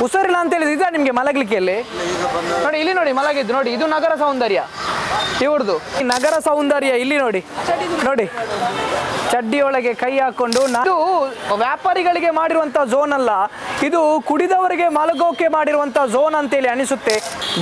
ಹುಷಾರಿಲ್ಲ ಅಂತ ಹೇಳಿದ್ರೆ ನಿಮ್ಗೆ ಮಲಗಲಿಕ್ಕೆ ಇಲ್ಲಿ ನೋಡಿ ಇಲ್ಲಿ ನೋಡಿ ಮಲಗಿದ್ದು ನೋಡಿ ಇದು ನಗರ ಸೌಂದರ್ಯ. ಇವ್ರದ್ದು ನಗರ ಸೌಂದರ್ಯ ಇಲ್ಲಿ ನೋಡಿ. ನೋಡಿ. ಚಡ್ಡಿಯೊಳಗೆ ಕೈ ಹಾಕೊಂಡು ಇದು ವ್ಯಾಪಾರಿಗಳಿಗೆ ಮಾಡಿರುವಂತ ಝೋನ್ ಅಲ್ಲ. ಇದು ಕುಡಿದವರಿಗೆ ಮಲಗೋಕೆ ಮಾಡಿರುವಂತ ಝೋನ್ ಅಂತೇಳಿ ಅನಿಸುತ್ತೆ.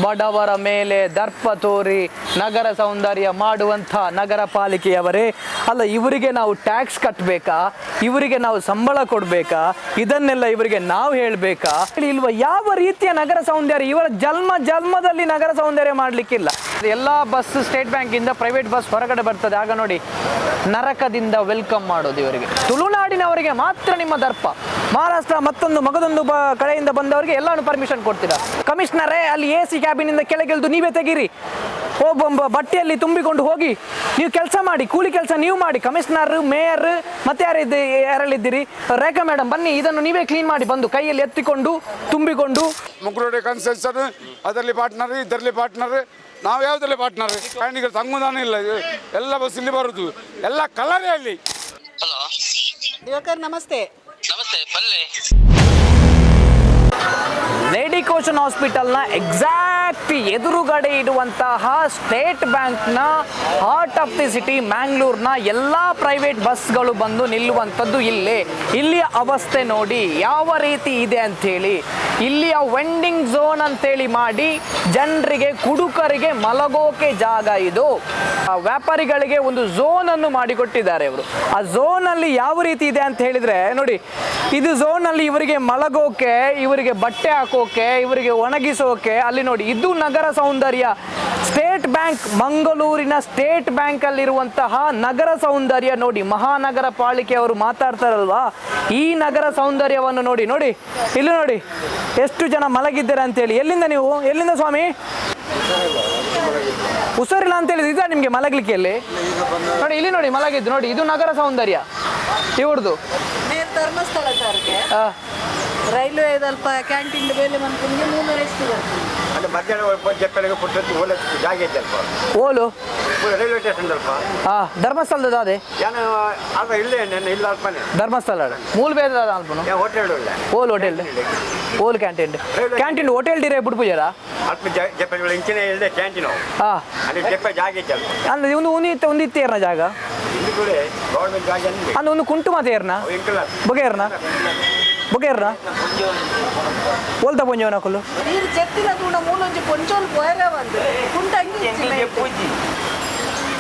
ಬಡವರ ಮೇಲೆ ದರ್ಪ ತೋರಿ ನಗರ ಸೌಂದರ್ಯ ಮಾಡುವಂಥ ನಗರ ಪಾಲಿಕೆಯವರೇ, ಅಲ್ಲ ಇವರಿಗೆ ನಾವು ಟ್ಯಾಕ್ಸ್ ಕಟ್ಟಬೇಕಾ ಇವರಿಗೆ ನಾವು ಸಂಬಳ ಕೊಡಬೇಕಾ? ಇದನ್ನೆಲ್ಲ ಇವರಿಗೆ ನಾವು ಹೇಳಬೇಕಾ? ಇಲ್ವಾ? ಯಾವ ರೀತಿಯ ನಗರ ಸೌಂದರ್ಯ? ಇವರ ಜನ್ಮ ಜನ್ಮದಲ್ಲಿ ನಗರ ಸೌಂದರ್ಯ ಮಾಡಲಿಕ್ಕಿಲ್ಲ. ಎಲ್ಲ ಬಸ್ ಸ್ಟೇಟ್ ಬ್ಯಾಂಕಿಂದ ಪ್ರೈವೇಟ್ ಬಸ್ ಹೊರಗಡೆ ಬರ್ತದೆ. ಆಗ ನೋಡಿ ನರಕದಿಂದ ವೆಲ್ಕಮ್ ಮಾಡೋದು ಇವರಿಗೆ. ತುಳುನಾಡಿನವರಿಗೆ ಮಾತ್ರ ನಿಮ್ಮ ದರ್ಪ. ಮಹಾರಾಷ್ಟ್ರ ಮತ್ತೊಂದು ಮಗದೊಂದು ಕಡೆಯಿಂದ ಬಂದವರಿಗೆ ಎಲ್ಲಾನು ಪರ್ಮಿಷನ್ ಕೊಡ್ತೀರಾ? ಕಮಿಷನರೇ, ಅಲ್ಲಿ ಎ ಸಿ ಕ್ಯಾಬಿನಿಂದ ಕೆಳಗಿಳಿದು ನೀವೇ ತೆಗೀರಿ. ಒಬ್ಬೊಬ್ಬ ಬಟ್ಟೆಯಲ್ಲಿ ತುಂಬಿಕೊಂಡು ಹೋಗಿ ನೀವು ಕೆಲಸ ಮಾಡಿ, ಕೂಲಿ ಕೆಲಸ ನೀವು ಮಾಡಿ, ಕಮಿಷನರ್, ಮೇಯರ್ ಮತ್ತೆ ಯಾರಿದ್ದ ಯಾರಲ್ಲಿದ್ದೀರಿ? ರೇಖಾ ಮೇಡಮ್ ಬನ್ನಿ, ಇದನ್ನು ನೀವೇ ಕ್ಲೀನ್ ಮಾಡಿ ಬಂದು ಕೈಯಲ್ಲಿ ಎತ್ತಿಕೊಂಡು ತುಂಬಿಕೊಂಡು. ಮುಗ್ರೋಡೆ ಕನ್ಸೆಷನ್ ಅದರಲ್ಲಿ ಪಾರ್ಟ್ನರ್ ಇದರಲ್ಲಿ ಪಾರ್ಟ್ನರ್ ನಾವು ಯಾವುದರಲ್ಲಿ ಪಾರ್ಟ್ನರ್ ಪ್ರಯಾಣಿಕರು ತಂಗುದಾನ ಇಲ್ಲ ಇದು. ಎಲ್ಲ ಬಸ್ ಇಲ್ಲಿ ಬರುದು. ಎಲ್ಲ ಕಲರೇ ಅಲ್ಲಿ ಹಲೋ. ದಿವಾಕರ್ ನಮಸ್ತೆ. ನಮಸ್ತೆ ಬಲ್ಲೆ ಲೇಡಿ ಕೋಶನ್ ಹಾಸ್ಪಿಟಲ್ನ ಎಕ್ಸಾಕ್ಟ್ ಎದುರುಗಡೆ ಇಡುವಂತಹ ಸ್ಟೇಟ್ ಬ್ಯಾಂಕ್ನ ಹಾರ್ಟ್ ಆಫ್ ದಿ ಸಿಟಿ ಮ್ಯಾಂಗ್ಳೂರ್ನ ಎಲ್ಲ ಪ್ರೈವೇಟ್ ಬಸ್ಗಳು ಬಂದು ನಿಲ್ಲುವಂಥದ್ದು ಇಲ್ಲೇ. ಇಲ್ಲಿಯ ಅವಸ್ಥೆ ನೋಡಿ ಯಾವ ರೀತಿ ಇದೆ ಅಂಥೇಳಿ ಇಲ್ಲಿಯ ವೆಂಡಿಂಗ್ ಝೋನ್ ಅಂತೇಳಿ ಮಾಡಿ ಜನರಿಗೆ, ಕುಡುಕರಿಗೆ ಮಲಗೋಕೆ ಜಾಗ ಇದು. ವ್ಯಾಪಾರಿಗಳಿಗೆ ಒಂದು ಝೋನ್ ಅನ್ನು ಮಾಡಿಕೊಟ್ಟಿದ್ದಾರೆ ಇವರು. ಆ ಝೋನ್ ಅಲ್ಲಿ ಯಾವ ರೀತಿ ಇದೆ ಅಂತ ಹೇಳಿದ್ರೆ, ನೋಡಿ, ಇದು ಝೋನ್ ಅಲ್ಲಿ ಇವರಿಗೆ ಮಲಗೋಕೆ, ಇವರಿಗೆ ಬಟ್ಟೆ ಹಾಕೋಕೆ, ಇವರಿಗೆ ಒಣಗಿಸೋಕೆ, ಅಲ್ಲಿ ನೋಡಿ, ಇದು ನಗರ ಸೌಂದರ್ಯ. ಸ್ಟೇಟ್ ಬ್ಯಾಂಕ್ ಮಂಗಳೂರಿನ ಸ್ಟೇಟ್ ಬ್ಯಾಂಕ್ ಬ್ಯಾಂಕಲ್ಲಿರುವಂತಹ ನಗರ ಸೌಂದರ್ಯ ನೋಡಿ ಮಹಾನಗರ ಪಾಲಿಕೆ ಅವರು ಮಾತಾಡ್ತಾರಲ್ವಾ? ಈ ನಗರ ಸೌಂದರ್ಯವನ್ನು ನೋಡಿ ನೋಡಿ ಇಲ್ಲಿ ನೋಡಿ ಎಷ್ಟು ಜನ ಮಲಗಿದ್ದೀರಾ ಅಂತೇಳಿ. ಎಲ್ಲಿಂದ ನೀವು? ಎಲ್ಲಿಂದ ಸ್ವಾಮಿ? ಉಸರಿಲ್ಲ ಅಂತ ಹೇಳಿದ್ರೆ ನಿಮಗೆ ಮಲಗಲಿಕ್ಕೆ ಇಲ್ಲಿ? ನೋಡಿ ಇಲ್ಲಿ ನೋಡಿ ಮಲಗಿದ್ದು ನೋಡಿ ಇದು ನಗರ ಸೌಂದರ್ಯ. ಇವ್ರದ್ದು. ಧರ್ಮಸ್ಥಳ ರೈಲ್ವೆ ಕ್ಯಾಂಟೀನ್ ಮೇಲೆ ಮಧ್ಯಾಹ್ನ ಜಾಗ ಓಲು? ರೈಲ್ವೆ ಸ್ಟೇಷನ್ ಆ ಇಲ್ಲೇ ಇಲ್ಲ ಧರ್ಮಸ್ಥಳ ಮೂಲ ಬೇದ ಹೋಟೆಲ್ ಓಲ್ ಹೋಟೆಲ್ ಓಲ್ ಕ್ಯಾಂಟೀನ್ ಕ್ಯಾಂಟೀನ್ ಹೋಟೆಲ್ ಡಿರೇ ಬಿಡ್ಬುಜಾರ ಅಲ್ಪ ಜಪ್ಪೆ ಇಲ್ಲದೆ ಕ್ಯಾಂಟೀನ್ ಹಾ ಅಲ್ಲಿ ಜಾಗ ಅಂದ್ರೆ ಒಂದು ಕುಂಟು ಒಂದಿತ್ತೆ ಬಗೆರ್ನಾ ಜಾಗ ಬಗೆರ್ನ ಬಗೆರ್ನ ಓಲ್ತಾ ಪೊಂಜವನ ಕುಲ್ಲು? ನೀರು ಚೆತ್ತಿನ ಕೂಡ ಮೂಲೊಂಜಿ ಕೊಂಚೋಲ್ ಪೋಯರ ಬಂದು. ಕುಂಟಂಗಿ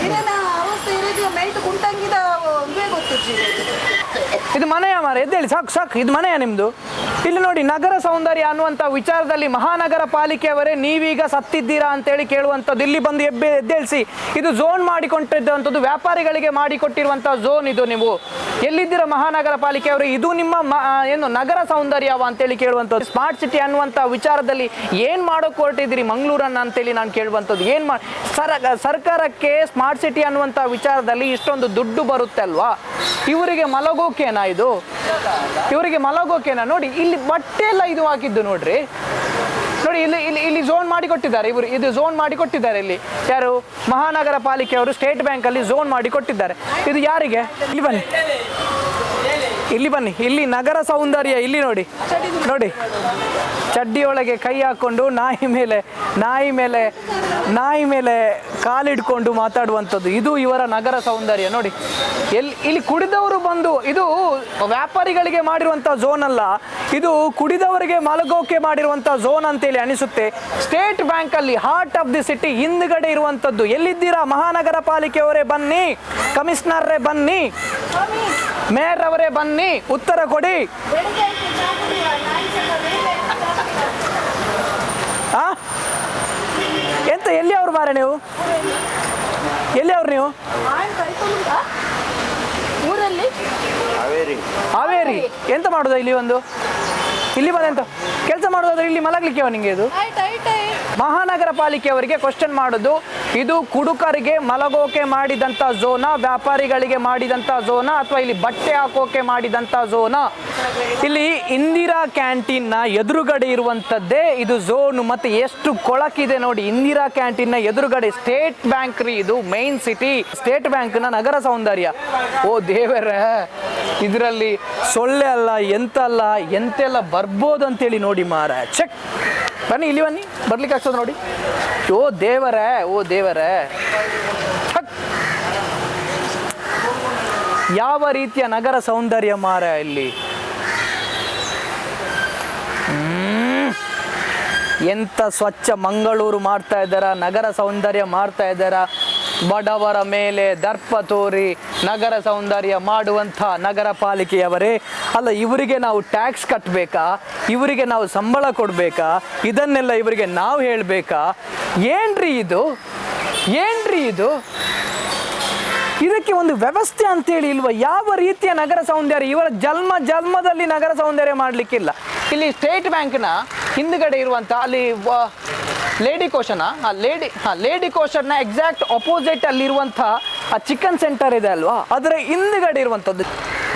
ಇದೇನ ಅವಸ್ಥೆ ಇರೋದು ನೈಟ್ ಕುಂಟಂಗಿದ ಇವೇ ಗೊತ್ತು ಇದು ಮನೆಯ ಮಾರ ಎದ್ದೇಳಿ ಸಾಕು ಸಾಕು ಇದು ಮನೆಯ ನಿಮ್ದು? ಇಲ್ಲಿ ನೋಡಿ, ನಗರ ಸೌಂದರ್ಯ ಅನ್ನುವಂಥ ವಿಚಾರದಲ್ಲಿ ಮಹಾನಗರ ಪಾಲಿಕೆಯವರೇ ನೀವೀಗ ಸತ್ತಿದ್ದೀರಾ ಅಂತೇಳಿ ಕೇಳುವಂಥದ್ದು ಇಲ್ಲಿ ಬಂದು ಎಬ್ಬೆ, ಎದ್ದೇಳಿಸಿ, ಇದು ಝೋನ್ ಮಾಡಿಕೊಂಡಿದ್ದಂಥದ್ದು, ವ್ಯಾಪಾರಿಗಳಿಗೆ ಮಾಡಿಕೊಟ್ಟಿರುವಂಥ ಝೋನ್ ಇದು ನೀವು. ಎಲ್ಲಿದ್ದೀರಾ ಮಹಾನಗರ ಪಾಲಿಕೆಯವರು? ಇದು ನಿಮ್ಮ ಏನು, ನಗರ ಸೌಂದರ್ಯವ ಅಂತೇಳಿ ಕೇಳುವಂಥದ್ದು. ಸ್ಮಾರ್ಟ್ ಸಿಟಿ ಅನ್ನುವಂಥ ವಿಚಾರದಲ್ಲಿ ಏನು ಮಾಡೋಕೆ ಹೊರಟಿದ್ದೀರಿ ಮಂಗಳೂರನ್ನು ಅಂತೇಳಿ ನಾನು ಕೇಳುವಂಥದ್ದು. ಏನು ಮಾ, ಸರ, ಸರ್ಕಾರಕ್ಕೆ ಸ್ಮಾರ್ಟ್ ಸಿಟಿ ಅನ್ನುವಂಥ ವಿಚಾರದಲ್ಲಿ ಇಷ್ಟೊಂದು ದುಡ್ಡು ಬರುತ್ತೆ ಅಲ್ವಾ ಇವರಿಗೆ ಮಲಗೋಕೆನಾ ಇದು? ಇವರಿಗೆ ಮಲಗೋಕೆನಾ ನೋಡಿ, ಇಲ್ಲಿ ಬಟ್ಟೆ ಎಲ್ಲ ಇದು ಹಾಕಿದ್ದು ನೋಡ್ರಿ. ನೋಡಿ, ಇಲ್ಲಿ ಇಲ್ಲಿ ಇಲ್ಲಿ ಝೋನ್ ಮಾಡಿ ಕೊಟ್ಟಿದ್ದಾರೆ ಇವರು. ಇದು ಝೋನ್ ಮಾಡಿ ಕೊಟ್ಟಿದ್ದಾರೆ ಇಲ್ಲಿ. ಯಾರು? ಮಹಾನಗರ ಪಾಲಿಕೆಯವರು ಸ್ಟೇಟ್ ಬ್ಯಾಂಕ್ ಅಲ್ಲಿ ಝೋನ್ ಮಾಡಿ ಕೊಟ್ಟಿದ್ದಾರೆ. ಇದು ಯಾರಿಗೆ? ಇಲ್ಲಿ ಬನ್ನಿ. ಇಲ್ಲಿ ಬನ್ನಿ, ಇಲ್ಲಿ ನಗರ ಸೌಂದರ್ಯ, ಇಲ್ಲಿ ನೋಡಿ ನೋಡಿ. ಚಡ್ಡಿಯೊಳಗೆ ಕೈ ಹಾಕೊಂಡು ನಾಯಿ ಮೇಲೆ ನಾಯಿ ಮೇಲೆ ನಾಯಿ ಮೇಲೆ ಕಾಲಿಡ್ಕೊಂಡು ಮಾತಾಡುವಂಥದ್ದು. ಇದು ಇವರ ನಗರ ಸೌಂದರ್ಯ, ನೋಡಿ. ಎಲ್ಲಿ ಇಲ್ಲಿ ಕುಡಿದವರು ಬಂದು, ಇದು ವ್ಯಾಪಾರಿಗಳಿಗೆ ಮಾಡಿರುವಂಥ ಝೋನ್ ಅಲ್ಲ. ಇದು ಕುಡಿದವರಿಗೆ ಮಲಗೋಕೆ ಮಾಡಿರುವಂಥ ಝೋನ್ ಅಂತೇಳಿ ಅನಿಸುತ್ತೆ. ಸ್ಟೇಟ್ ಬ್ಯಾಂಕ್ ಅಲ್ಲಿ ಹಾರ್ಟ್ ಆಫ್ ದಿ ಸಿಟಿ ಹಿಂದ್ಗಡೆ ಇರುವಂಥದ್ದು ಎಲ್ಲಿದ್ದೀರಾ? ಮಹಾನಗರ ಪಾಲಿಕೆಯವರೇ ಬನ್ನಿ. ಕಮಿಷನರ್ರೇ ಬನ್ನಿ. ಮೇಯರ್ ಅವರೇ ಬನ್ನಿ. ಉತ್ತರ ಕೊಡಿ. ಎಂತ, ಎಲ್ಲಿ ಅವ್ರು ಮಾರೆ ನೀವು? ಎಲ್ಲಿ ಅವ್ರು ನೀವು? ಊರಲ್ಲಿ. ಎಂತ ಮಾಡುದ ಇಲ್ಲಿ ಒಂದು? ಇಲ್ಲಿ ಬಂದೆಂತ ಕೆಲಸ ಮಾಡುದಾದ್ರೆ ಇಲ್ಲಿ ಮಲಗ್ಲಿಕ್ಕೆ ನಿಂಗೆ ಇದು? ಮಹಾನಗರ ಪಾಲಿಕೆಯವರಿಗೆ ಕ್ವಶನ್ ಮಾಡೋದು, ಇದು ಕುಡುಕರಿಗೆ ಮಲಗೋಕೆ ಮಾಡಿದಂಥ ಝೋನ, ವ್ಯಾಪಾರಿಗಳಿಗೆ ಮಾಡಿದಂಥ ಝೋನ ಅಥವಾ ಇಲ್ಲಿ ಬಟ್ಟೆ ಹಾಕೋಕೆ ಮಾಡಿದಂಥ ಝೋನ? ಇಲ್ಲಿ ಇಂದಿರಾ ಕ್ಯಾಂಟೀನ್ನ ಎದುರುಗಡೆ ಇರುವಂಥದ್ದೇ ಇದು ಝೋನು. ಮತ್ತೆ ಎಷ್ಟು ಕೊಳಕಿದೆ ನೋಡಿ, ಇಂದಿರಾ ಕ್ಯಾಂಟೀನ್ನ ಎದುರುಗಡೆ ಸ್ಟೇಟ್ ಬ್ಯಾಂಕ್ ರೀ ಇದು ಮೈನ್ ಸಿಟಿ ಸ್ಟೇಟ್ ಬ್ಯಾಂಕ್ನ ನಗರ ಸೌಂದರ್ಯ. ಓ ದೇವರ, ಇದರಲ್ಲಿ ಸೊಳ್ಳೆ ಅಲ್ಲ ಎಂತಲ್ಲ ಎಂತೆಲ್ಲ ಬರು ಬರ್ಬೋದು ಅಂತೇಳಿ ನೋಡಿ ಮಾರ ಚೆಕ್ ಬನ್ನಿ, ಇಲ್ಲಿ ಬನ್ನಿ, ಬರ್ಲಿಕ್ಕೆ ಆಗ್ತದೆ ನೋಡಿ. ಓ ದೇವರೇ ಓ ದೇವರೇ. ಯಾವ ರೀತಿಯ ನಗರ ಸೌಂದರ್ಯ ಮಾರ ಇಲ್ಲಿ? ಎಂಥ ಸ್ವಚ್ಛ ಮಂಗಳೂರು ಮಾಡ್ತಾ ಇದ್ದಾರ, ನಗರ ಸೌಂದರ್ಯ ಮಾಡ್ತಾ ಇದ್ದಾರ? ಬಡವರ ಮೇಲೆ ದರ್ಪ ತೋರಿ ನಗರ ಸೌಂದರ್ಯ ಮಾಡುವಂಥ ನಗರ ಪಾಲಿಕೆಯವರೇ, ಅಲ್ಲ, ಇವರಿಗೆ ನಾವು ಟ್ಯಾಕ್ಸ್ ಕಟ್ಟಬೇಕಾ ಇವರಿಗೆ ನಾವು ಸಂಬಳ ಕೊಡಬೇಕಾ? ಇದನ್ನೆಲ್ಲ ಇವರಿಗೆ ನಾವು ಹೇಳಬೇಕಾ? ಏನ್ರಿ ಇದು? ಏನ್ರಿ ಇದು? ಇದಕ್ಕೆ ಒಂದು ವ್ಯವಸ್ಥೆ ಅಂತೇಳಿ ಇಲ್ವ? ಯಾವ ರೀತಿಯ ನಗರ ಸೌಂದರ್ಯ? ಇವರ ಜನ್ಮ, ಜನ್ಮದಲ್ಲಿ ನಗರ ಸೌಂದರ್ಯ ಮಾಡಲಿಕ್ಕಿಲ್ಲ. ಇಲ್ಲಿ ಸ್ಟೇಟ್ ಬ್ಯಾಂಕ್ನ ಹಿಂದುಗಡೆ ಇರುವಂಥ ಅಲ್ಲಿ ಲೇಡಿ ಕೋಶನ ಆ ಲೇಡಿ ಹಾಂ ಲೇಡಿ ಕೋಶನ್ನ ಎಕ್ಸಾಕ್ಟ್ ಅಪೋಸಿಟ್ ಅಲ್ಲಿರುವಂಥ ಆ ಚಿಕನ್ ಸೆಂಟರ್ ಇದೆ ಅಲ್ವಾ? ಅದರ ಹಿಂದ್ಗಡೆ ಇರುವಂಥದ್ದು.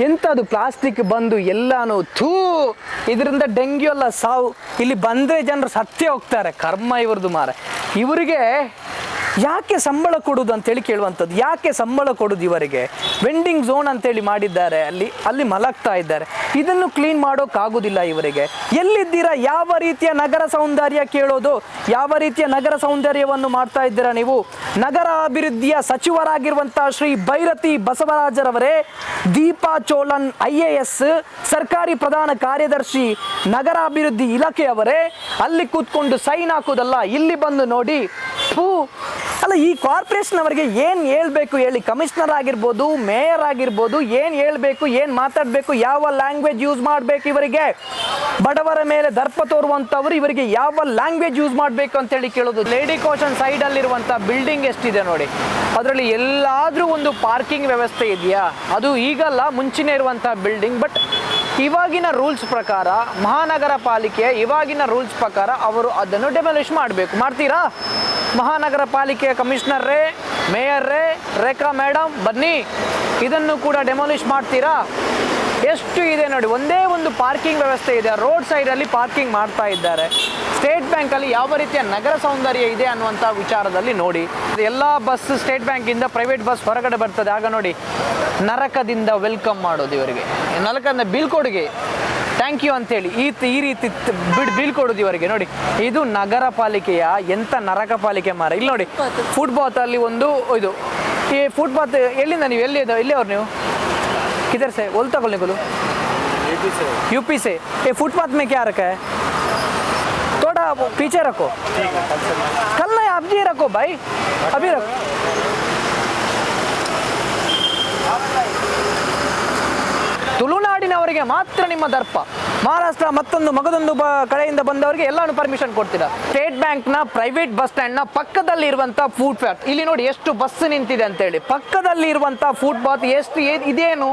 ಎಂಥದ್ದು ಪ್ಲಾಸ್ಟಿಕ್ ಬಂದು ಎಲ್ಲಾನು ಥೂ, ಇದರಿಂದ ಡೆಂಗ್ಯೂ ಎಲ್ಲ ಸಾವು. ಇಲ್ಲಿ ಬಂದರೆ ಜನರು ಸತ್ಯ ಹೋಗ್ತಾರೆ. ಕರ್ಮ ಇವ್ರದ್ದು ಮಾರೆ. ಇವರಿಗೆ ಯಾಕೆ ಸಂಬಳ ಕೊಡುದು ಅಂತೇಳಿ ಕೇಳುವಂಥದ್ದು. ಯಾಕೆ ಸಂಬಳ ಕೊಡುದು ಇವರಿಗೆ? ವೆಂಡಿಂಗ್ ಝೋನ್ ಅಂತೇಳಿ ಮಾಡಿದ್ದಾರೆ. ಅಲ್ಲಿ ಅಲ್ಲಿ ಮಲಗ್ತಾ ಇದ್ದಾರೆ. ಇದನ್ನು ಕ್ಲೀನ್ ಮಾಡೋಕ್ಕಾಗೋದಿಲ್ಲ ಇವರಿಗೆ. ಎಲ್ಲಿದ್ದೀರಾ? ಯಾವ ರೀತಿಯ ನಗರ ಸೌಂದರ್ಯ ಕೇಳೋದು? ಯಾವ ರೀತಿಯ ನಗರ ಸೌಂದರ್ಯವನ್ನು ಮಾಡ್ತಾ ಇದ್ದೀರಾ ನೀವು? ನಗರ ಅಭಿವೃದ್ಧಿಯ ಸಚಿವರಾಗಿರುವಂತಹ Shri Byrathi ಬಸವರಾಜರವರೇ, Deepa Cholan I A S ಸರ್ಕಾರಿ ಪ್ರಧಾನ ಕಾರ್ಯದರ್ಶಿ ನಗರಾಭಿವೃದ್ಧಿ ಇಲಾಖೆಯವರೇ, ಅಲ್ಲಿ ಕೂತ್ಕೊಂಡು ಸೈನ್ ಹಾಕೋದಲ್ಲ, ಇಲ್ಲಿ ಬಂದು ನೋಡಿ. ಫೂ ಅಲ್ಲ, ಈ ಕಾರ್ಪೊರೇಷನ್ ಅವರಿಗೆ ಏನು ಹೇಳ್ಬೇಕು ಹೇಳಿ? ಕಮಿಷನರ್ ಆಗಿರ್ಬೋದು ಮೇಯರ್ ಆಗಿರ್ಬೋದು, ಏನು ಹೇಳಬೇಕು, ಏನು ಮಾತಾಡಬೇಕು, ಯಾವ ಲ್ಯಾಂಗ್ವೇಜ್ ಯೂಸ್ ಮಾಡಬೇಕು ಇವರಿಗೆ? ಬಡವರ ಮೇಲೆ ದರ್ಪ ತೋರುವಂಥವ್ರು ಇವರಿಗೆ ಯಾವ ಲ್ಯಾಂಗ್ವೇಜ್ ಯೂಸ್ ಮಾಡಬೇಕು ಅಂತೇಳಿ ಕೇಳೋದು. ಲೇಡಿ ಕೋಶನ್ ಸೈಡಲ್ಲಿರುವಂಥ ಬಿಲ್ಡಿಂಗ್ ಎಷ್ಟಿದೆ ನೋಡಿ. ಅದರಲ್ಲಿ ಎಲ್ಲಾದರೂ ಒಂದು ಪಾರ್ಕಿಂಗ್ ವ್ಯವಸ್ಥೆ ಇದೆಯಾ? ಅದು ಈಗಲ್ಲ, ಮುಂಚೆನೇ ಇರುವಂಥ ಬಿಲ್ಡಿಂಗ್ ಬಟ್ ಇವಾಗಿನ ರೂಲ್ಸ್ ಪ್ರಕಾರ ಮಹಾನಗರ ಪಾಲಿಕೆ ಇವಾಗಿನ ರೂಲ್ಸ್ ಪ್ರಕಾರ ಅವರು ಅದನ್ನು ಡೆಮೊಲಿಷ್ ಮಾಡಬೇಕು. ಮಾಡ್ತೀರಾ? ಮಹಾನಗರ ಪಾಲಿಕೆಯ ಕಮಿಷನರ್ರೇ, ಮೇಯರ್ರೇ, ರೇಖಾ ಮೇಡಮ್ ಬನ್ನಿ. ಇದನ್ನು ಕೂಡ ಡೆಮೊಲಿಷ್ ಮಾಡ್ತೀರಾ? ಎಷ್ಟು ಇದೆ ನೋಡಿ ಒಂದೇ ಒಂದು ಪಾರ್ಕಿಂಗ್ ವ್ಯವಸ್ಥೆ ಇದೆ. ರೋಡ್ ಸೈಡಲ್ಲಿ ಪಾರ್ಕಿಂಗ್ ಮಾಡ್ತಾ ಇದ್ದಾರೆ. ಸ್ಟೇಟ್ ಬ್ಯಾಂಕಲ್ಲಿ ಯಾವ ರೀತಿಯ ನಗರ ಸೌಂದರ್ಯ ಇದೆ ಅನ್ನುವಂಥ ವಿಚಾರದಲ್ಲಿ ನೋಡಿ. ಎಲ್ಲ ಬಸ್ ಸ್ಟೇಟ್ ಬ್ಯಾಂಕಿಂದ ಪ್ರೈವೇಟ್ ಬಸ್ ಹೊರಗಡೆ ಬರ್ತದೆ. ಆಗ ನೋಡಿ ನರಕದಿಂದ ವೆಲ್ಕಮ್ ಮಾಡೋದು ಇವರಿಗೆ. ನರಕದಿಂದ ಬೀಳ್ಕೊಡುಗೆ. ಥ್ಯಾಂಕ್ ಯು ಅಂತೇಳಿ. ಈ ಈ ರೀತಿ ಬಿಡ್ ಬೀಳ್ಕೊಡೋದು ಇವರಿಗೆ. ನೋಡಿ ಇದು ನಗರ ಪಾಲಿಕೆಯ ಎಂಥ ನರಕ ಪಾಲಿಕೆ ಮಾರ. ಇಲ್ಲಿ ನೋಡಿ ಫುಟ್ಬಾತ್ ಅಲ್ಲಿ ಒಂದು ಇದು. ಈ ಫುಟ್ಬಾತ್ ಎಲ್ಲಿಂದ ನೀವು? ಎಲ್ಲಿ ಇದ್ದಾವೆ ಎಲ್ಲಿ ಅವ್ರು ನೀವು? किधर से? बोल बोलने को यूपी से। यूपी से। ये फुटपाथ में क्या रखा है? थोड़ा पीछे रखो। कल नहीं आप जी रखो भाई। अभी रखो। ತುಳುನಾಡಿನವರಿಗೆ ಮಾತ್ರ ನಿಮ್ಮ ದರ್ಪ. ಮಹಾರಾಷ್ಟ್ರ ಮತ್ತೊಂದು ಮಗದೊಂದು ಕಡೆಯಿಂದ ಬಂದವರಿಗೆ ಎಲ್ಲಾನು ಪರ್ಮಿಷನ್ ಕೊಡ್ತೀರಾ. ಸ್ಟೇಟ್ನ ಪ್ರೈವೇಟ್ ಬಸ್ ಸ್ಟ್ಯಾಂಡ್ನ ಪಕ್ಕದಲ್ಲಿ ಇರುವಂಥ ಫುಡ್ ಪಾತ್ ಇಲ್ಲಿ ನೋಡಿ ಎಷ್ಟು ಬಸ್ ನಿಂತಿದೆ ಅಂತ ಹೇಳಿ ಪಕ್ಕದಲ್ಲಿ ಇರುವಂಥ ಫುಡ್ ಬಾತ್ ಎಷ್ಟು ಇದೇನು?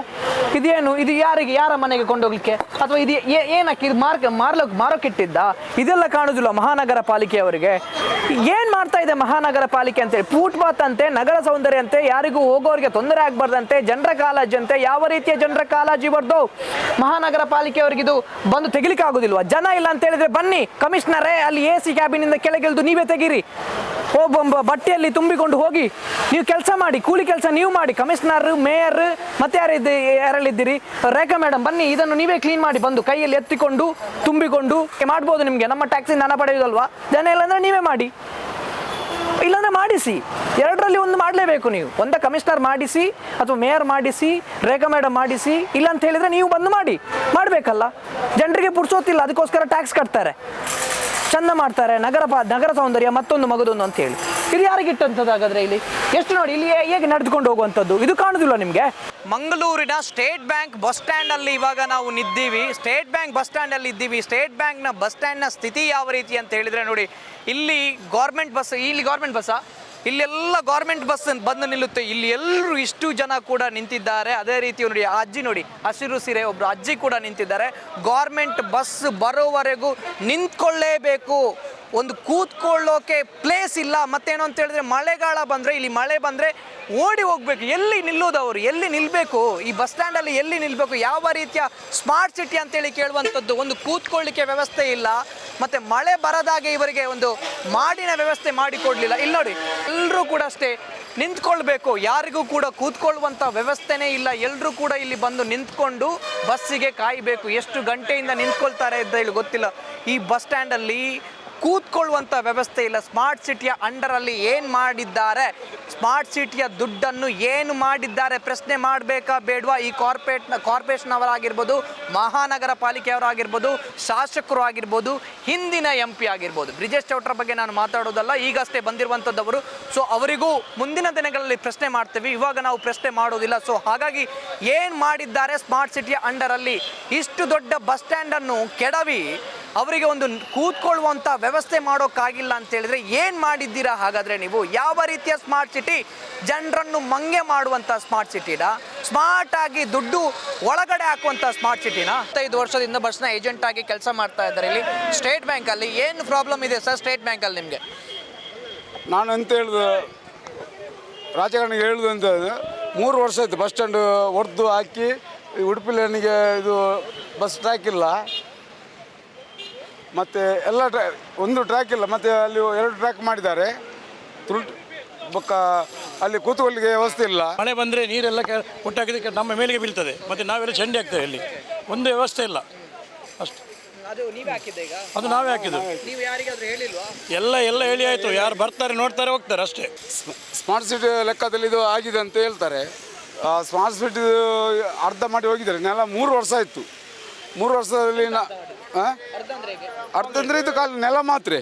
ಇದೇನು? ಇದು ಯಾರಿಗೆ, ಯಾರ ಮನೆಗೆ ಕೊಂಡೋಗ್ಲಿಕ್ಕೆ? ಅಥವಾ ಇದು ಏನಕ್ಕೆ? ಇದು ಮಾರ್ಕ್ ಮಾರ್ಲಕ್ ಮಾರೋಕ್ಕಿಟ್ಟಿದ್ದ ಇದೆಲ್ಲ ಕಾಣುದಿಲ್ಲ ಮಹಾನಗರ ಪಾಲಿಕೆಯವರಿಗೆ. ಏನ್ ಮಾಡ್ತಾ ಇದೆ ಮಹಾನಗರ ಪಾಲಿಕೆ ಅಂತೇಳಿ? ಫುಟ್ ಬಾತ್ ಅಂತೆ, ನಗರ ಸೌಂದರ್ಯ ಅಂತೆ, ಯಾರಿಗೂ ಹೋಗೋರಿಗೆ ತೊಂದರೆ ಆಗ್ಬಾರ್ದಂತೆ, ಜನರ ಕಾಳಜಿ ಅಂತೆ, ಯಾವ ರೀತಿಯ ಜನರ ಕಾಳಜಿ ಬರ್ದು ಮಹಾನಗರ ಪಾಲಿಕೆಯವರಿಗಿದು ಬಂದು ತೆಗಿಲಿಕ್ಕೆ ಆಗುದಿಲ್ವ ಜನ ಇಲ್ಲ ಅಂತ ಹೇಳಿದ್ರೆ ಬನ್ನಿ, ಕಮಿಷನರೇ, ಅಲ್ಲಿ ಎ ಸಿ ಕ್ಯಾಬಿನಿಂದ ಕೆಳಗಿಳಿದು ನೀವೇ ತೆಗೀರಿ. ಒಬ್ಬೊಬ್ಬ ಬಟ್ಟೆಯಲ್ಲಿ ತುಂಬಿಕೊಂಡು ಹೋಗಿ, ನೀವು ಕೆಲಸ ಮಾಡಿ, ಕೂಲಿ ಕೆಲಸ ನೀವು ಮಾಡಿ, ಕಮಿಷನರ್, ಮೇಯರ್, ಮತ್ತೆ ಯಾರಿದ್ದ ಯಾರಲ್ಲಿದ್ದೀರಿ? ರೇಖಾ ಮೇಡಮ್ ಬನ್ನಿ, ಇದನ್ನು ನೀವೇ ಕ್ಲೀನ್ ಮಾಡಿ ಬಂದು ಕೈಯಲ್ಲಿ ಎತ್ತಿಕೊಂಡು, ತುಂಬಿಕೊಂಡು, ಮಾಡ್ಬೋದು ನಿಮಗೆ. ನಮ್ಮ ಟ್ಯಾಕ್ಸಿ ಹಣ ಪಡೆಯುವುದಲ್ವಾ ಜನ ಇಲ್ಲ ಅಂದ್ರೆ ನೀವೇ ಮಾಡಿ. ಇಲ್ಲಾಂದ್ರೆ ಮಾಡಿಸಿ. ಎರಡರಲ್ಲಿ ಒಂದು ಮಾಡಲೇಬೇಕು ನೀವು. ಒಂದ ಕಮಿಷನರ್ ಮಾಡಿಸಿ ಅಥವಾ ಮೇಯರ್ ಮಾಡಿಸಿ, ರೇಖಾ ಮೇಡಮ್ ಮಾಡಿಸಿ, ಇಲ್ಲ ಅಂತ ಹೇಳಿದ್ರೆ ನೀವು ಬಂದು ಮಾಡಿ. ಮಾಡಬೇಕಲ್ಲ. ಜನರಿಗೆ ಪುರ್ಸೋತಿಲ್ಲ ಅದಕ್ಕೋಸ್ಕರ ಟ್ಯಾಕ್ಸ್ ಕಟ್ತಾರೆ. ಚಂದ ಮಾಡ್ತಾರೆ. ನಗರ ನಗರ ಸೌಂದರ್ಯ ಮತ್ತೊಂದು ಮಗದೊಂದು ಅಂತ ಹೇಳಿ. ಇದು ಯಾರಿಗಿಟ್ಟಂಥದ್ದು ಹಾಗಾದ್ರೆ ಇಲ್ಲಿ? ಎಷ್ಟು ನೋಡಿ, ಇಲ್ಲಿ ಹೇಗೆ ನಡೆದುಕೊಂಡು ಹೋಗುವಂಥದ್ದು? ಇದು ಕಾಣುದಿಲ್ಲ ನಿಮಗೆ? ಮಂಗಳೂರಿನ ಸ್ಟೇಟ್ ಬ್ಯಾಂಕ್ ಬಸ್ ಸ್ಟ್ಯಾಂಡ್ ಅಲ್ಲಿ ಇವಾಗ ನಾವು ನಿದ್ದೀವಿ. ಸ್ಟೇಟ್ ಬ್ಯಾಂಕ್ ಬಸ್ ಸ್ಟ್ಯಾಂಡ್ ಅಲ್ಲಿ ಇದ್ದೀವಿ. ಸ್ಟೇಟ್ ಬ್ಯಾಂಕ್ನ ಬಸ್ ಸ್ಟ್ಯಾಂಡ್ನ ಸ್ಥಿತಿ ಯಾವ ರೀತಿ ಅಂತ ಹೇಳಿದ್ರೆ ನೋಡಿ, ಇಲ್ಲಿ ಗೌರ್ಮೆಂಟ್ ಬಸ್, ಇಲ್ಲಿ ಗೌರ್ಮೆಂಟ್ ಬಸ್ಸಾ? ಇಲ್ಲೆಲ್ಲ ಗೌರ್ಮೆಂಟ್ ಬಸ್ ಬಂದು ನಿಲ್ಲುತ್ತೆ. ಇಲ್ಲಿ ಎಲ್ಲರೂ ಇಷ್ಟು ಜನ ಕೂಡ ನಿಂತಿದ್ದಾರೆ. ಅದೇ ರೀತಿ ನೋಡಿ, ಆ ಅಜ್ಜಿ ನೋಡಿ, ಹಸಿರು ಸಿರೆ ಒಬ್ರು ಅಜ್ಜಿ ಕೂಡ ನಿಂತಿದ್ದಾರೆ. ಗೌರ್ಮೆಂಟ್ ಬಸ್ ಬರೋವರೆಗೂ ನಿಂತ್ಕೊಳ್ಳೇಬೇಕು. ಒಂದು ಕೂತ್ಕೊಳ್ಳೋಕೆ ಪ್ಲೇಸ್ ಇಲ್ಲ. ಮತ್ತೇನು ಅಂತ ಹೇಳಿದ್ರೆ ಮಳೆಗಾಲ ಬಂದರೆ, ಇಲ್ಲಿ ಮಳೆ ಬಂದರೆ ಓಡಿ ಹೋಗ್ಬೇಕು. ಎಲ್ಲಿ ನಿಲ್ಲೋದು ಅವರು? ಎಲ್ಲಿ ನಿಲ್ಲಬೇಕು ಈ ಬಸ್ ಸ್ಟ್ಯಾಂಡಲ್ಲಿ ಎಲ್ಲಿ ನಿಲ್ಲಬೇಕು ಯಾವ ರೀತಿಯ ಸ್ಮಾರ್ಟ್ ಸಿಟಿ ಅಂತೇಳಿ ಕೇಳುವಂಥದ್ದು ಒಂದು ಕೂತ್ಕೊಳ್ಳಿಕ್ಕೆ ವ್ಯವಸ್ಥೆ ಇಲ್ಲ. ಮತ್ತು ಮಳೆ ಬರದಾಗೆ ಇವರಿಗೆ ಒಂದು ಮಾಡಿನ ವ್ಯವಸ್ಥೆ ಮಾಡಿಕೊಡಲಿಲ್ಲ. ಇಲ್ಲಿ ನೋಡಿ ಎಲ್ಲರೂ ಕೂಡ ಅಷ್ಟೇ ನಿಂತ್ಕೊಳ್ಬೇಕು. ಯಾರಿಗೂ ಕೂಡ ಕೂತ್ಕೊಳ್ಳುವಂಥ ವ್ಯವಸ್ಥೆನೇ ಇಲ್ಲ. ಎಲ್ಲರೂ ಕೂಡ ಇಲ್ಲಿ ಬಂದು ನಿಂತ್ಕೊಂಡು ಬಸ್ಸಿಗೆ ಕಾಯಬೇಕು. ಎಷ್ಟು ಗಂಟೆಯಿಂದ ನಿಂತ್ಕೊಳ್ತಾರೆ ಅಂತ ಹೇಳಿ ಗೊತ್ತಿಲ್ಲ. ಈ ಬಸ್ ಸ್ಟ್ಯಾಂಡಲ್ಲಿ ಕೂತ್ಕೊಳ್ಳುವಂಥ ವ್ಯವಸ್ಥೆ ಇಲ್ಲ. ಸ್ಮಾರ್ಟ್ ಸಿಟಿಯ ಅಂಡರಲ್ಲಿ ಏನು ಮಾಡಿದ್ದಾರೆ? ಸ್ಮಾರ್ಟ್ ಸಿಟಿಯ ದುಡ್ಡನ್ನು ಏನು ಮಾಡಿದ್ದಾರೆ? ಪ್ರಶ್ನೆ ಮಾಡಬೇಕಾ ಬೇಡವಾ? ಈ ಕಾರ್ಪೊರೇಟ್ ಕಾರ್ಪೊರೇಷನ್ ಅವರಾಗಿರ್ಬೋದು, ಮಹಾನಗರ ಪಾಲಿಕೆಯವರಾಗಿರ್ಬೋದು ಶಾಸಕರು ಆಗಿರ್ಬೋದು, ಹಿಂದಿನ ಎಂ ಪಿ ಆಗಿರ್ಬೋದು. ಬ್ರಿಜೇಶ್ ಚೌಟ್ರ ಬಗ್ಗೆ ನಾನು ಮಾತಾಡೋದಲ್ಲ, ಈಗಷ್ಟೇ ಬಂದಿರುವಂಥದ್ದವರು ಸೊ ಅವರಿಗೂ ಮುಂದಿನ ದಿನಗಳಲ್ಲಿ ಪ್ರಶ್ನೆ ಮಾಡ್ತೇವೆ. ಇವಾಗ ನಾವು ಪ್ರಶ್ನೆ ಮಾಡೋದಿಲ್ಲ. ಸೊ ಹಾಗಾಗಿ ಏನು ಮಾಡಿದ್ದಾರೆ? ಸ್ಮಾರ್ಟ್ ಸಿಟಿಯ ಅಂಡರಲ್ಲಿ ಇಷ್ಟು ದೊಡ್ಡ ಬಸ್ ಸ್ಟ್ಯಾಂಡನ್ನು ಕೆಡವಿ ಅವರಿಗೆ ಒಂದು ಕೂತ್ಕೊಳ್ಳುವಂಥ ವ್ಯವಸ್ಥೆ ಮಾಡೋಕ್ಕಾಗಿಲ್ಲ ಅಂತ ಹೇಳಿದ್ರೆ ಏನು ಮಾಡಿದ್ದೀರಾ? ಹಾಗಾದರೆ ನೀವು ಯಾವ ರೀತಿಯ ಸ್ಮಾರ್ಟ್ ಸಿಟಿ ಜನರನ್ನು ಮಂಗೆ ಮಾಡುವಂಥ ಸ್ಮಾರ್ಟ್ ಸಿಟಿನ ಸ್ಮಾರ್ಟ್ ಆಗಿ ದುಡ್ಡು ಒಳಗಡೆ ಹಾಕುವಂಥ ಸ್ಮಾರ್ಟ್ ಸಿಟಿನ ಐದು ವರ್ಷದಿಂದ ಬಸ್ನ ಏಜೆಂಟ್ ಆಗಿ ಕೆಲಸ ಮಾಡ್ತಾ ಇದ್ದಾರೆ ಇಲ್ಲಿ. ಸ್ಟೇಟ್ ಬ್ಯಾಂಕಲ್ಲಿ ಏನು ಪ್ರಾಬ್ಲಮ್ ಇದೆ ಸರ್ ಸ್ಟೇಟ್ ಬ್ಯಾಂಕಲ್ಲಿ ನಿಮಗೆ? ನಾನು ಅಂತ ಹೇಳಿದ? ರಾಜಕಾರಣಿಗೆ ಹೇಳುದು ಅಂತ ಹೇಳಿದ್ರೆ, ಮೂರು ವರ್ಷ ಆಯಿತು ಬಸ್ ಸ್ಟ್ಯಾಂಡ್ ಹೊಡೆದು ಹಾಕಿ ಈ ಉಡುಪಿ ಲೈನಿಗೆ ಇದು ಬಸ್ ಟ್ರ್ಯಾಕ್ ಇಲ್ಲ. ಮತ್ತು ಎಲ್ಲ ಟ್ರ್ಯಾ ಒಂದು ಟ್ರ್ಯಾಕ್ ಇಲ್ಲ ಮತ್ತು ಅಲ್ಲಿ ಎರಡು ಟ್ರ್ಯಾಕ್ ಮಾಡಿದ್ದಾರೆ. ತುರುಟ್ ಬೊಕ್ಕ ಅಲ್ಲಿ ಕೂತ್ಕೊಳ್ಳಿಕ್ಕೆ ವ್ಯವಸ್ಥೆ ಇಲ್ಲ. ಮಳೆ ಬಂದರೆ ನೀರೆಲ್ಲ ಕೆ ಒಟ್ಟಾಗಿದ್ದಕ್ಕೆ ನಮ್ಮ ಮೇಲಿಗೆ ಬೀಳ್ತದೆ ಮತ್ತು ನಾವೆಲ್ಲ ಚಂಡಿ ಆಗ್ತೇವೆ ಇಲ್ಲಿ. ಒಂದು ವ್ಯವಸ್ಥೆ ಇಲ್ಲ. ಅಷ್ಟು. ಅದು ನೀವೇ ಹಾಕಿದ್ದೆ ಈಗ? ಅದು ನಾವೇ ಹಾಕಿದ್ದು. ನೀವು ಯಾರಿಗಾದ್ರೂ ಹೇಳಿಲ್ವಾ? ಎಲ್ಲ ಎಲ್ಲ ಹೇಳಿ ಆಯಿತು. ಯಾರು ಬರ್ತಾರೆ ನೋಡ್ತಾರೆ ಹೋಗ್ತಾರೆ ಅಷ್ಟೇ. ಸ್ಮಾರ್ಟ್ ಸಿಟಿ ಲೆಕ್ಕದಲ್ಲಿ ಇದು ಆಗಿದೆ ಅಂತ ಹೇಳ್ತಾರೆ. ಆ ಸ್ಮಾರ್ಟ್ ಸಿಟಿ ಅರ್ಧ ಮಾಡಿ ಹೋಗಿದ್ದಾರೆ. ನೆಲ ಮೂರು ವರ್ಷ ಆಯಿತು. ಮೂರು ವರ್ಷದಲ್ಲಿ ನಾ ಆ? ಅರ್ಧ ಅಂದ್ರೆ ಇದು ಕಾಲ ನೆಲ ಮಾತ್ರ.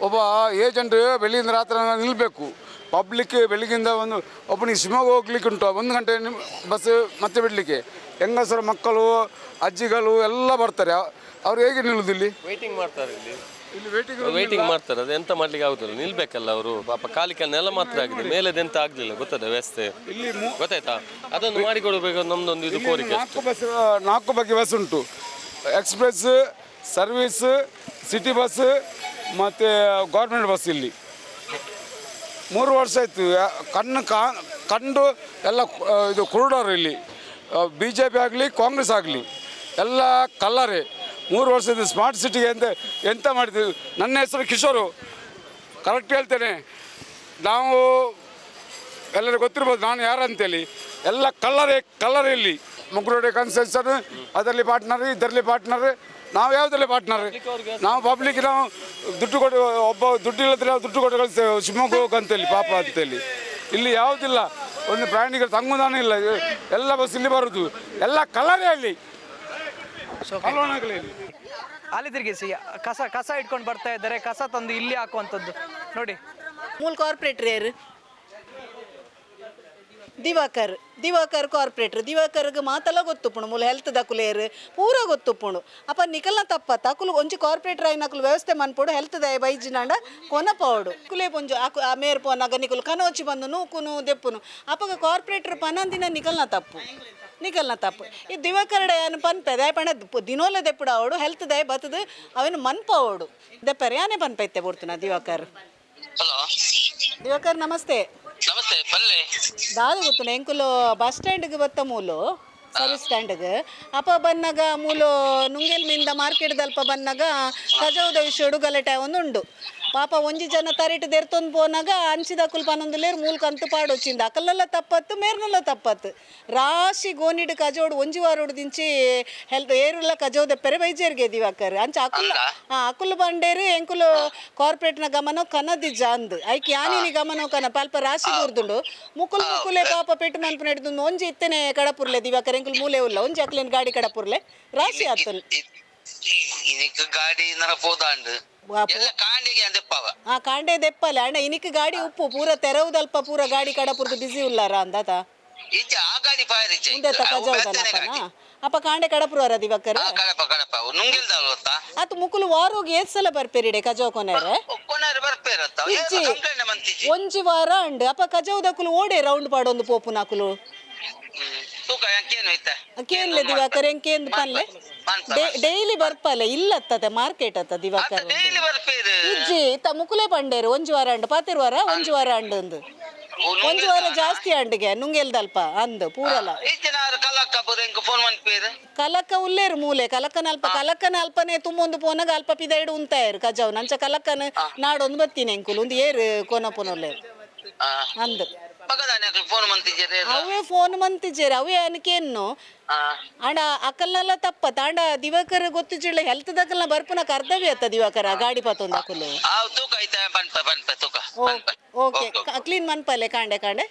ಒಬ್ಬ ಏಜೆಂಟ್ ಬೆಳಿಗ್ಗೆ ರಾತ್ರಿ ನಿಲ್ಲಬೇಕು ಪಬ್ಲಿಕ್ ಬೆಳಗಿಂದ ಒಂದು ಒಬ್ಬನಿಗೆ ಶಿವಮೊಗ್ಗ ಹೋಗ್ಲಿಕ್ಕೆ ಉಂಟು. ಒಂದು ಗಂಟೆ ಬಸ್ ಮತ್ತೆ ಬಿಡಲಿಕ್ಕೆ. ಹೆಂಗಸರ ಮಕ್ಕಳು ಅಜ್ಜಿಗಳು ಎಲ್ಲ ಬರ್ತಾರೆ. ಅವ್- ಅವ್ರು ಹೇಗೆ ನಿಲ್ಲುದು ಇಲ್ಲಿ? ವೇಟಿಂಗ್ ಮಾಡ್ತಾರೆ ಇಲ್ಲಿ. ಇಲ್ಲಿ ವೇಟಿಂಗ್ ಮಾಡ್ತಾರೆ. ಅದು ಎಂತ ಮಾಡ್ಲಿಕ್ಕೆ ಆಗುದಿಲ್ಲ. ನಿಲ್ಬೇಕಲ್ಲ ಅವರು. ಪಾಪ ಕಾಲಿಕ ನೆಲ ಮಾತ್ರ ಆಗಿದೆ. ಮೇಲೆ ಎಂತ ಆಗ್ಲಿಲ್ಲ. ಗೊತ್ತದ ವ್ಯವಸ್ಥೆ? ಇಲ್ಲಿ ಗೊತ್ತಾಯ್ತಾ? ಅದನ್ನು ಮಾಡಿಕೊಡ್ಬೇಕು ನಮ್ದೊಂದು ಇದು ಕೋರಿಕೆ ನಾಲ್ಕು ಬಸ್ ನಾಲ್ಕು ಬಗ್ಗೆ ಬಸ್ ಉಂಟು. ಎಕ್ಸ್ಪ್ರೆಸ್ ಸರ್ವಿಸ್ ಸಿಟಿ ಬಸ್ ಮತ್ತು ಗೌರ್ಮೆಂಟ್ ಬಸ್ ಇಲ್ಲಿ. ಮೂರು ವರ್ಷ ಆಯಿತು. ಕಣ್ಣು ಕಾ, ಕಂಡು ಎಲ್ಲ ಇದು ಕುರುಡೋರು ಇಲ್ಲಿ. ಬಿ ಜೆ ಪಿ ಆಗಲಿ, ಕಾಂಗ್ರೆಸ್ ಆಗಲಿ, ಎಲ್ಲ ಕಲ್ಲರೇ. ಮೂರು ವರ್ಷದಿಂದ ಸ್ಮಾರ್ಟ್ ಸಿಟಿಗೆ ಎಂತ ಎಂತ ಮಾಡಿದ್ವಿ ನನ್ನ ಹೆಸರು ಕಿಶೋರು. ಕರೆಕ್ಟ್ ಹೇಳ್ತೇನೆ. ನಾವು ಎಲ್ಲರಿಗೂ ಗೊತ್ತಿರ್ಬೋದು ನಾನು ಯಾರಂತೇಳಿ ಎಲ್ಲ ಕಲ್ಲರೇ, ಕಲ್ಲರ್ ಇಲ್ಲಿ. ಮುಗ್ರೋಡೆ ಕನ್ಸೆಷನ್ ಅದರಲ್ಲಿ ಪಾರ್ಟ್ನರ್ ಇದರಲ್ಲಿ ಪಾರ್ಟ್ನರ್ ನಾವು ಯಾವುದರಲ್ಲಿ ಪಾರ್ಟ್ನರ್ ನಾವು ಪಬ್ಲಿಕ್ ನಾವು ದುಡ್ಡು ಕೊಟ್ಟು ಒಬ್ಬ ದುಡ್ಡು ಇಲ್ಲದ್ರೆ ನಾವು ದುಡ್ಡು ಕೊಟ್ಟು ಕಳಿಸ್ತೇವೆ ಶಿವಮೊಗ್ಗ ಹೋಗಂತೇಳಿ ಪಾಪ ಅಂತೇಳಿ. ಇಲ್ಲಿ ಯಾವುದಿಲ್ಲ. ಒಂದು ಪ್ರಾಣಿಗಳು ತಂಗುದಾನ ಇಲ್ಲ. ಎಲ್ಲ ಬಸ್ ಇಲ್ಲಿ ಬರುದು. ಎಲ್ಲ ಕಲರ್ ಅಲ್ಲಿ. ಅಲ್ಲಿ ತಿರುಗಿಸಿ. ಕಸ ಕಸ ಇಟ್ಕೊಂಡು ಬರ್ತಾ ಇದ್ದಾರೆ. ಕಸ ತಂದು ಇಲ್ಲಿ ಹಾಕುವಂಥದ್ದು. ನೋಡಿ. ಮೂಲ ಕಾರ್ಪೊರೇಟರ್ ಯಾರು ದಿವಾಕರ್ ದಿವಾಕರ್ ಕಾರ್ಪೊರೇಟರ್ ದಿವಾಕರ್ಗೆ ಮಾತೆಲ್ಲ ಗೊತ್ತುಪ್ಪುಣು ಮೂಲ ಹೆಲ್ತ್ ದಕುಲೇರ್ ಪೂರ ಗೊತ್ತುಪ್ಪುಣು ಅಪ್ಪ ನಿಕಲ್ನ ತಪ್ಪ ತಕುಲು ಒಂಜಿ ಕಾರ್ಪೊರೇಟರ್ ಆಯ್ನ ವ್ಯವಸ್ಥೆ ಮನ್ಪೋಡು ಹೆಲ್ತ್ ದಯ ಬೈಜಿನಾಂಡ ಕೊನಪವಡು. ಕುಲೇ ಪೊಂಜು ಆ ಮೇರ್ ಪೋನಾಗ ನಿಕುಲು ಕನೋಚಿ ಬಂದು ನೂಕುನು ದೆಪ್ಪುನು. ಅಪ್ಪಗ ಕಾರ್ಪೊರೇಟರ್ ಪನಂದಿನ ನಿಕಲ್ನ ತಪ್ಪು. ನಿಕಲ್ನ ತಪ್ಪು. ಈ ದಿವಾಕರ್ಡ ಏನು ಪನ್ಪೆ ದಯ ಪಣ ದಿನೋಲ ದೆಪ್ಪುಡ ಅವಡು ಹೆಲ್ತ್ ದಯ ಬತ್ತದು ಅವನು ಮನ್ಪವಡು ದೆಪ್ಪರೆ ಯಾನೇ ಪನ್ಪೈತೆ ಬಿಡ್ತುನ ದಿವಾಕರ್. ಹಲೋ ದಿವಾಕರ್ ನಮಸ್ತೆ. ನಮಸ್ತೆ ದಾದು ದಾದ ಗೊತ್ತು ಎಂಕುಲು ಬಸ್ ಸ್ಟ್ಯಾಂಡ್ಗೆ ಬತ್ತ ಮೂಲು ಸರ್ವಿಸ್ ಸ್ಟ್ಯಾಂಡ್ಗೆ ಅಪ್ಪ ಬನ್ನಾಗ ಮೂಲು ನುಂಗೇಲ್ ಮಿಂದ ಮಾರ್ಕೆಟ್ ದಲ್ಪ ಬನ್ನಾಗ ಕಜೌದ ವಿಷಯ ಗಲಾಟೆ ಒಂದು ಉಂಡು ಪಾಪ ಒಂಜಿ ಜನ ತರಿಟ್ ದೆರ್ತೊಂದು ಪೋನಾಗ ಅಂಚಿದ ಅಕುಲ್ ಪನೊಂದುಲೇರ್ ಮೂಲ್ ಕಂತು ಪಾಡೊಚ್ಚಿಂದ ಅಕಲ್ಲೆಲ್ಲ ತಪ್ಪತ್ತು ಮೇರ್ನೆಲ್ಲ ತಪ್ಪತ್ತು. ರಾಶಿ ಗೋನಿಡ್ ಕಜೋಡು ಒಂಜಿ ವಾರೋಡು ದಿಂಚಿ ಹೆಲ್ತ್ ಏರುಲ್ಲ ಕಜೋದ ಪೆರೆ ಬೈಜೇರ್ಗೆ ದಿವಾಕರ್. ಅಂಚ ಅಕುಲ್ ಹಾಂ ಅಕುಲ್ ಬಂಡೇರು ಎಂಕುಲು ಕಾರ್ಪೊರೇಟ್ನ ಗಮನ ಕನದಿ ಜಾಂದ್. ಐಕ್ ಯಾನಿನಿ ಗಮನ ಕನ ಪಾಲ್ಪ ರಾಶಿ ದೂರ್ದುಂಡು. ಮುಕುಲ್ ಮುಕುಲೆ ಪಾಪ ಪೆಟ್ಟು ಮನ್ಪು ನಡೆದು ಒಂಜಿ ಇತ್ತನೆ ಕಡಪುರ್ಲೆ ದಿವಾಕರ್ ಎಂಕುಲ್ ಮೂಲೆ ಉಲ್ಲ. ಒಂಜಿ ಅಕ್ಲೇನ್ ಗಾಡಿ ಕಡಪುರ್ಲೆ. ರಾಶಿ ಆತನ್ ಇದಕ್ಕೆ ಗಾಡಿ ನರ ಕಾಂಡೆ ದೆಪ್ಪಲೆ. ಅಣ್ಣ ಇನಿಕ್ ಗಾಡಿ ಉಪ್ಪು. ಪೂರ ತೆರವುದಲ್ಪ ಪೂರ ಗಾಡಿ ಕಡಪುರ್ದು ಬಿಸಿ ಉಲ್ಲಾರ ಅಂದಾತ? ಮುಂದೆ ಕಜೌದನಪ್ಪನ ಅಪ್ಪ ಕಾಂಡೆ ಕಡಪುರ ದಿವಾಕರ್? ಆ ಅತ್ ಮುಕುಲು ವಾರೋಗಿ ಏತ್ ಸಲ ಬರ್ಪೇರಿಡೆ ಕಜೋ ಕೊನೆರೆ? ಒಂಜಿ ವಾರ ಅಂಡ್ ಅಪ್ಪ ಕಜೌದಕುಲು ಓಡೆ ರೌಂಡ್ ಪಾಡೊಂದು ಪೋಪು ನಾಕುಲು. ತೂಕ ಎಂಕೇನು ಐತ ಕೇನ್ಲೆ ದಿವಾಕರ್ ಎಂಕೇಂದ್ ಪನ್ಲೆ ಡೈಲಿ ಬರ್ಪಲೆ ಇಲ್ಲತ್ತತೆ ಮಾರ್ಕೆಟ್ ಅತ್ತ ದಿವಾಕರ್ ಡೈಲಿ ಬರ್ಪೇದು ಇಜ್ಜಿ ತ ಮುಕುಲೆ ಪಂಡೇರು ಒಂಜಿ ವಾರ ಅಂಡ ಪಾತಿರ್ ವಾರ ಒಂಜಿ ವಾರ ಅಂಡ ಅಂದು. ಒಂಜಿ ವಾರ ಜಾಸ್ತಿ ಅಂಡಿಗೆ ನುಂಗೆಲ್ದಲ್ಪ ಅಂದ್ ಪೂರಲ ಕಲಕ ಉಲ್ಲೇರು ಮೂಲೆ ಕಲಕನ ಅಲ್ಪ ಕಲಕನ ಅಲ್ಪನೆ ತುಂಬೊಂದು ಪೋನಾಗ ಅಲ್ಪ ಪಿದೈಡು ಉಂತಾಯರು ಕಜಾವ್. ನಂಚ ಕಲಕನ ನಾಡೊಂದು ಬತ್ತೀನಿ ಎಂಕುಲು ಒಂದು ಏರು ಕೊನ ಪೊನೊಲ್ಲೇರು ಅಂದು. ಅವೇ ಫೋನ್ ಮಂತಿಜೇರಿ ಅವೇ ಅನ್ಕೇನು ಆಂಡ ಅಕಲ್ನೆಲ್ಲ ತಪ್ಪ ತಾಂಡ ದಿವಾಕರ್ ಗೊತ್ತಿಜಿಲ್ಲ ಹೆಲ್ತ್ ದಕ್ಕಲ್ನ ಬರ್ಪುನ ಕರ್ತವ್ಯ ಅತ್ತ ದಿವಾಕರ ಗಾಡಿ ಪತ್ತೊಂದು ಅಕುಲು ಓಕೆ. ಕ್ಲೀನ್ ಮನ್ಪಲೆ ಕಾಂಡೆ ಕಾಂಡೆ?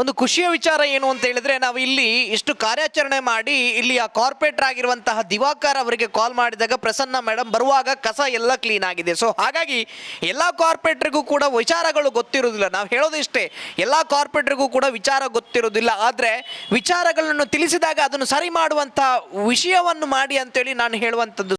ಒಂದು ಖುಷಿಯ ವಿಚಾರ ಏನು ಅಂತ ಹೇಳಿದ್ರೆ ನಾವು ಇಲ್ಲಿ ಇಷ್ಟು ಕಾರ್ಯಾಚರಣೆ ಮಾಡಿ ಇಲ್ಲಿ ಆ ಕಾರ್ಪೊರೇಟರ್ ಆಗಿರುವಂತಹ ದಿವಾಕರ್ ಅವರಿಗೆ ಕಾಲ್ ಮಾಡಿದಾಗ ಪ್ರಸನ್ನ ಮೇಡಮ್ ಬರುವಾಗ ಕಸ ಎಲ್ಲ ಕ್ಲೀನ್ ಆಗಿದೆ. ಸೊ ಹಾಗಾಗಿ ಎಲ್ಲ ಕಾರ್ಪೊರೇಟರ್ಗೂ ಕೂಡ ವಿಚಾರಗಳು ಗೊತ್ತಿರೋದಿಲ್ಲ ನಾವು ಹೇಳೋದು ಇಷ್ಟೇ, ಎಲ್ಲ ಕಾರ್ಪೊರೇಟರ್ಗೂ ಕೂಡ ವಿಚಾರ ಗೊತ್ತಿರೋದಿಲ್ಲ ಆದರೆ ವಿಚಾರಗಳನ್ನು ತಿಳಿಸಿದಾಗ ಅದನ್ನು ಸರಿ ಮಾಡುವಂತಹ ವಿಷಯವನ್ನು ಮಾಡಿ ಅಂತೇಳಿ ನಾನು ಹೇಳುವಂಥದ್ದು.